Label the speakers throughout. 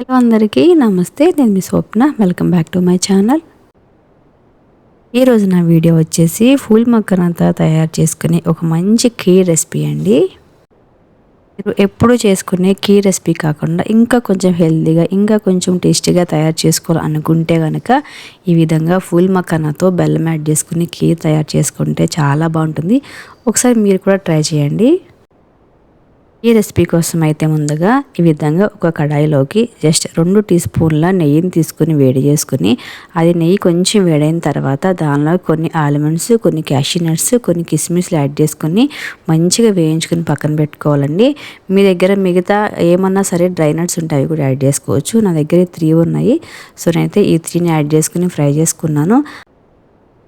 Speaker 1: Hello అందరికీ నమస్తే నేను మీ Swapna. Welcome back to my channel ఈరోజు నా వీడియో వచ్చేసి ఫూల్ మక్కనంతా తయారు చేసుకునే ఒక మంచి కీ రెసిపీ అండి. మీరు ఎప్పుడు చేసుకునే కీ రెసిపీ కాకుండా ఇంకా కొంచెం హెల్తీగా ఇంకా కొంచెం టేస్టీగా తయారు చేసుకోవాలనుకుంటే కనుక ఈ విధంగా ఫూల్ మక్కనతో బెల్లం యాడ్ చేసుకుని కీర్ తయారు చేసుకుంటే చాలా బాగుంటుంది. ఒకసారి మీరు కూడా ట్రై చేయండి. ఈ రెసిపీ కోసం అయితే ముందుగా ఈ విధంగా ఒక కడాయిలోకి జస్ట్ రెండు టీ స్పూన్ల నెయ్యిని తీసుకుని వేడి చేసుకుని అది నెయ్యి కొంచెం వేడైన తర్వాత దానిలో కొన్ని ఆల్మండ్స్ కొన్ని క్యాషీనట్స్ కొన్ని కిస్మిస్లు యాడ్ చేసుకుని మంచిగా వేయించుకుని పక్కన పెట్టుకోవాలండి. మీ దగ్గర మిగతా ఏమన్నా సరే డ్రై నట్స్ ఉంటాయి అవి కూడా యాడ్ చేసుకోవచ్చు. నా దగ్గర త్రీ ఉన్నాయి. సో నేనైతే ఈ త్రీని యాడ్ చేసుకుని ఫ్రై చేసుకున్నాను.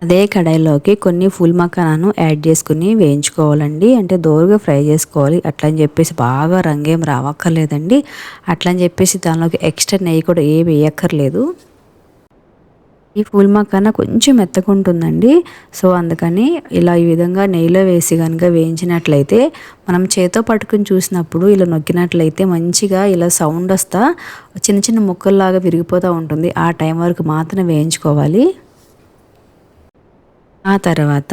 Speaker 1: అదే కడాయిలోకి కొన్ని ఫుల్ మకానాను యాడ్ చేసుకుని వేయించుకోవాలండి. అంటే దోరగా ఫ్రై చేసుకోవాలి. అట్లా అని చెప్పేసి బాగా రంగేం రావక్కర్లేదండి. అట్లా అని చెప్పేసి దానిలోకి ఎక్స్ట్రా నెయ్యి కూడా ఏ వేయక్కర్లేదు. ఈ ఫుల్ మక్కన కొంచెం మెత్తగా ఉంటుందండి సో అందుకని ఇలా ఈ విధంగా నెయ్యిలో వేసి కనుక వేయించినట్లయితే మనం చేతో పట్టుకుని చూసినప్పుడు ఇలా నొక్కినట్లయితే మంచిగా ఇలా సౌండ్ వస్తా చిన్న చిన్న ముక్కల్లాగా విరిగిపోతూ ఉంటుంది. ఆ టైం వరకు మాత్రం వేయించుకోవాలి. ఆ తర్వాత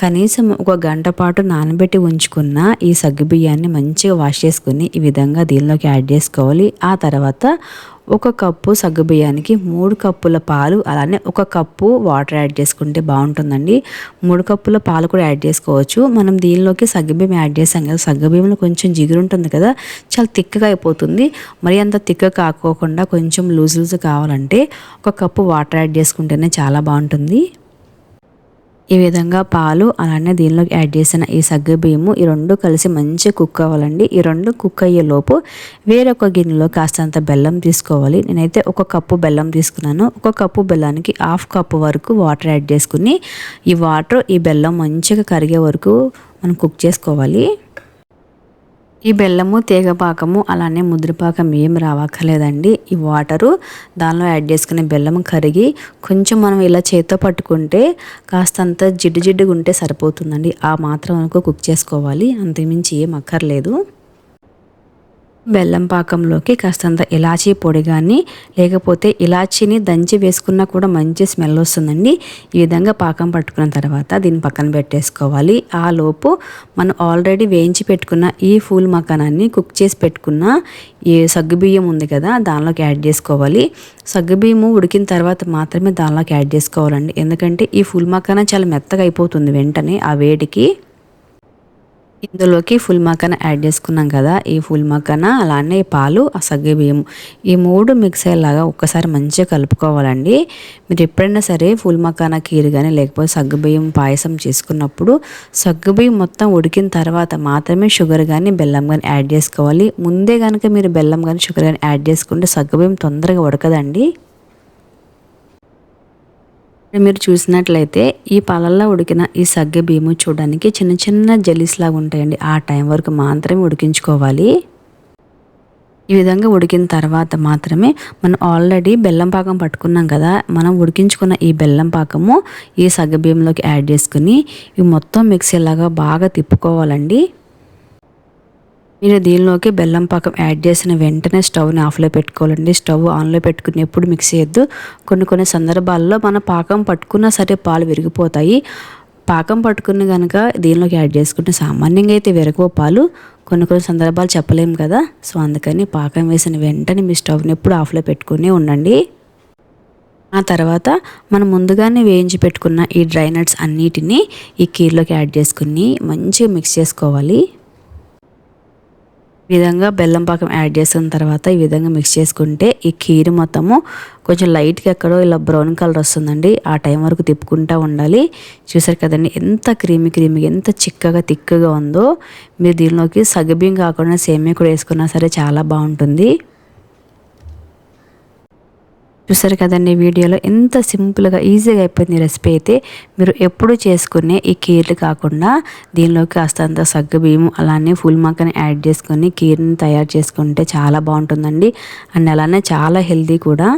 Speaker 1: కనీసం ఒక గంట పాటు నానబెట్టి ఉంచుకున్న ఈ సగ్గుబియ్యాన్ని మంచిగా వాష్ చేసుకుని ఈ విధంగా దీనిలోకి యాడ్ చేసుకోవాలి. ఆ తర్వాత ఒక కప్పు సగ్గుబియ్యానికి మూడు కప్పుల పాలు అలానే ఒక కప్పు వాటర్ యాడ్ చేసుకుంటే బాగుంటుందండి. మూడు కప్పుల పాలు కూడా యాడ్ చేసుకోవచ్చు. మనం దీనిలోకి సగ్గుబియ్యం యాడ్ చేసాం కదా సగ్గుబియ్యంలో కొంచెం జిగురు ఉంటుంది కదా చాలా తిక్కగా అయిపోతుంది. మరి అంత తిక్క కాకోకుండా కొంచెం లూజ్ లూజ్ కావాలంటే ఒక కప్పు వాటర్ యాడ్ చేసుకుంటేనే చాలా బాగుంటుంది. ఈ విధంగా పాలు అలానే దీనిలోకి యాడ్ చేసిన ఈ సగ్గుబియ్యము ఈ రెండు కలిసి మంచిగా కుక్ అవ్వాలండి. ఈ రెండు కుక్ అయ్యే లోపు వేరొక గిన్నెలో కాస్తంత బెల్లం తీసుకోవాలి. నేనైతే ఒక కప్పు బెల్లం తీసుకున్నాను. ఒక కప్పు బెల్లానికి హాఫ్ కప్పు వరకు వాటర్ యాడ్ చేసుకుని ఈ వాటర్ ఈ బెల్లం మంచిగా కరిగే వరకు మనం కుక్ చేసుకోవాలి. ఈ బెల్లము తీగపాకము అలానే ముద్రపాకం ఏం రావక్కర్లేదండి. ఈ వాటరు దానిలో యాడ్ చేసుకునే బెల్లం కరిగి కొంచెం మనం ఇలా చేతితో పట్టుకుంటే కాస్తంత జిడ్డు జిడ్డుగా ఉంటే సరిపోతుందండి. ఆ మాత్రం వరకు కుక్ చేసుకోవాలి. అంతకుమించి ఏం అక్కర్లేదు. బెల్లం పాకంలోకి కాస్తంత ఇలాచీ పొడి కానీ లేకపోతే ఇలాచీని దంచి వేసుకున్నా కూడా మంచి స్మెల్ వస్తుందండి. ఈ విధంగా పాకం పట్టుకున్న తర్వాత దీన్ని పక్కన పెట్టేసుకోవాలి. ఆ లోపు మనం ఆల్రెడీ వేయించి పెట్టుకున్న ఈ ఫూల్ మకానాన్ని కుక్ చేసి పెట్టుకున్న ఈ సగ్గుబియ్యం ఉంది కదా దానిలోకి యాడ్ చేసుకోవాలి. సగ్గుబియ్యము ఉడికిన తర్వాత మాత్రమే దానిలోకి యాడ్ చేసుకోవాలండి. ఎందుకంటే ఈ ఫుల్ మకానా చాలా మెత్తగా అయిపోతుంది వెంటనే ఆ వేడికి. ఇందులోకి ఫుల్ మక్కన యాడ్ చేసుకున్నాం కదా ఈ ఫుల్ మక్కన అలానే పాలు ఆ సగ్గి బియ్యం. ఈ మూడు మిక్స్ అయ్యేలాగా ఒక్కసారి మంచిగా కలుపుకోవాలండి. మీరు ఎప్పుడైనా సరే ఫుల్ మక్కన కీరు కానీ లేకపోతే సగ్గు బియ్యం పాయసం చేసుకున్నప్పుడు సగ్గు బియ్యం మొత్తం ఉడికిన తర్వాత మాత్రమే షుగర్ కానీ బెల్లం కానీ యాడ్ చేసుకోవాలి. ముందే కనుక మీరు బెల్లం కానీ షుగర్ కానీ యాడ్ చేసుకుంటే సగ్గు బియ్యం తొందరగా ఉడకదండి. మీరు చూసినట్లయితే ఈ పాలల్లో ఉడికిన ఈ సగ్గ బియ్యము చూడడానికి చిన్న చిన్న జెలీస్ లాగా ఉంటాయండి. ఆ టైం వరకు మాత్రమే ఉడికించుకోవాలి. ఈ విధంగా ఉడికిన తర్వాత మాత్రమే మనం ఆల్రెడీ బెల్లం పాకం పట్టుకున్నాం కదా మనం ఉడికించుకున్న ఈ బెల్లం పాకము ఈ సగ్గ బియ్యంలోకి యాడ్ చేసుకుని ఇవి మొత్తం మిక్సీలాగా బాగా తిప్పుకోవాలండి. నేను దీనిలోకి బెల్లం పాకం యాడ్ చేసిన వెంటనే స్టవ్ని ఆఫ్లో పెట్టుకోవాలండి. స్టవ్ ఆన్లో పెట్టుకుని ఎప్పుడు మిక్స్ చేయొద్దు. కొన్ని కొన్ని సందర్భాల్లో మన పాకం పట్టుకున్నా సరే పాలు విరిగిపోతాయి. పాకం పట్టుకుని కనుక దీనిలోకి యాడ్ చేసుకుంటే సామాన్యంగా అయితే విరగో పాలు. కొన్ని కొన్ని సందర్భాలు చెప్పలేము కదా. సో అందుకని పాకం వేసిన వెంటనే మీ స్టవ్ని ఎప్పుడు ఆఫ్లో పెట్టుకుని ఉండండి. ఆ తర్వాత మనం ముందుగానే వేయించి పెట్టుకున్న ఈ డ్రై నట్స్ అన్నిటినీ ఈ కీర్లోకి యాడ్ చేసుకుని మంచిగా మిక్స్ చేసుకోవాలి. విధంగా బెల్లం పాకం యాడ్ చేసిన తర్వాత ఈ విధంగా మిక్స్ చేసుకుంటే ఈ కీరు మొత్తము కొంచెం లైట్గా ఎక్కడో ఇలా బ్రౌన్ కలర్ వస్తుందండి. ఆ టైం వరకు తిప్పుకుంటూ ఉండాలి. చూసారు కదండి ఎంత క్రీమీ క్రీమీ ఎంత చిక్కగా తిక్కగా ఉందో. మీరు దీనిలోకి సగబియ్యం కాకుండా సేమియా కూడా వేసుకున్నా సరే చాలా బాగుంటుంది. చూసారు కదండి వీడియోలో? ఎంత సింపుల్గా ఈజీగా అయిపోయింది రెసిపీ అయితే. మీరు ఎప్పుడు చేసుకునే ఈ కీర్లు కాకుండా దీనిలోకి కాస్తంత సగ్గు బియ్యం అలానే ఫుల్ మక్కని యాడ్ చేసుకొని కీర్ని తయారు చేసుకుంటే చాలా బాగుంటుందండి. అండ్ అలానే చాలా హెల్దీ కూడా.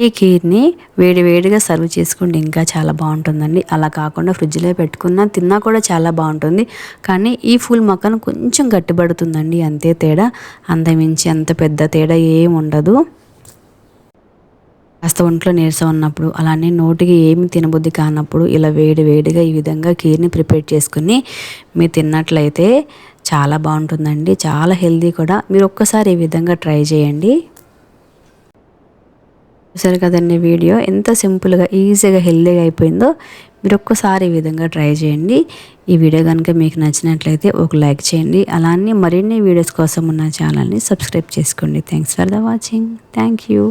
Speaker 1: ఈ కీర్ని వేడివేడిగా సర్వ్ చేసుకుంటే ఇంకా చాలా బాగుంటుందండి. అలా కాకుండా ఫ్రిడ్జ్లో పెట్టుకున్నా తిన్నా కూడా చాలా బాగుంటుంది. కానీ ఈ ఫుల్ మక్కన కొంచెం గట్టిపడుతుందండి అంతే తేడా. అంతమించి అంత పెద్ద తేడా ఏం ఉండదు. కాస్త ఒంట్లో నీరసం ఉన్నప్పుడు అలానే నోటికి ఏమి తినబుద్ధి కానప్పుడు ఇలా వేడి వేడిగా ఈ విధంగా కీర్ని ప్రిపేర్ చేసుకుని మీరు తిన్నట్లయితే చాలా బాగుంటుందండి. చాలా హెల్దీ కూడా. మీరు ఒక్కసారి ఈ విధంగా ట్రై చేయండి. చూసారు కదండి వీడియో? ఎంత సింపుల్గా ఈజీగా హెల్దీగా అయిపోయిందో మీరు ఒక్కసారి ఈ విధంగా ట్రై చేయండి. ఈ వీడియో కనుక మీకు నచ్చినట్లయితే ఒక లైక్ చేయండి. అలానే మరిన్ని వీడియోస్ కోసం ఉన్న ఛానల్ని సబ్స్క్రైబ్ చేసుకోండి. Thanks for the watching. Thank you.